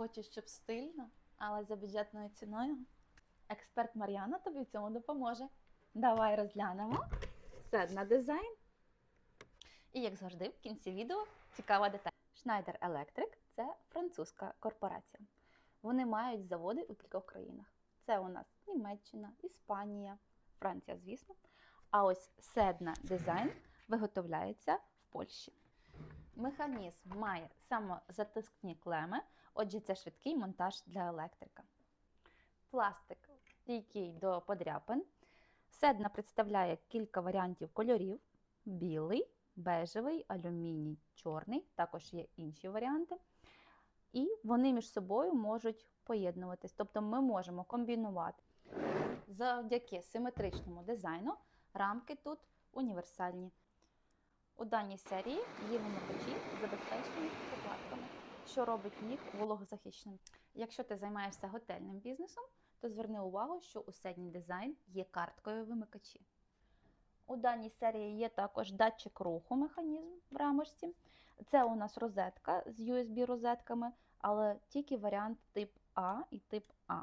Хочеш, щоб стильно, але за бюджетною ціною? Експерт Мар'яна тобі в цьому допоможе. Давай розглянемо сет на дизайн. І як завжди, в кінці відео цікава деталь. Schneider Electric – це французька корпорація. Вони мають заводи у кількох країнах. Це у нас Німеччина, Іспанія, Франція, звісно. А ось Седна дизайн виготовляється в Польщі. Механізм має самозатискні клеми, отже, це швидкий монтаж для електрика. Пластик стійкий до подряпин. Седна представляє кілька варіантів кольорів: білий, бежевий, алюміній, чорний, також є інші варіанти. І вони між собою можуть поєднуватись. Тобто ми можемо комбінувати. Завдяки симетричному дизайну рамки тут універсальні. У даній серії вимикачі, забезпечені прокладками, що робить їх вологозахищеними. Якщо ти займаєшся готельним бізнесом, то зверни увагу, що у Седні дизайн є карткою вимикачі. У даній серії є також датчик руху механізм в рамочці. Це у нас розетка з USB-розетками, але тільки варіант тип А і тип А.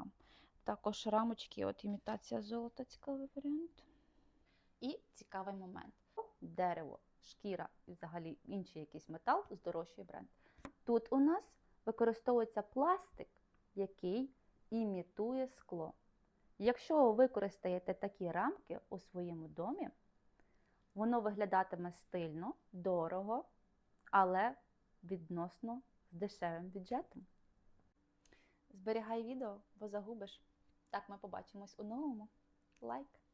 Також рамочки, от імітація золота, цікавий варіант. І цікавий момент: дерево, шкіра і взагалі інший якийсь метал здорожчує бренд. Тут у нас використовується пластик, який імітує скло. Якщо ви використаєте такі рамки у своєму домі, воно виглядатиме стильно, дорого, але відносно з дешевим бюджетом. Зберігай відео, бо загубиш. Так ми побачимось у новому. Лайк!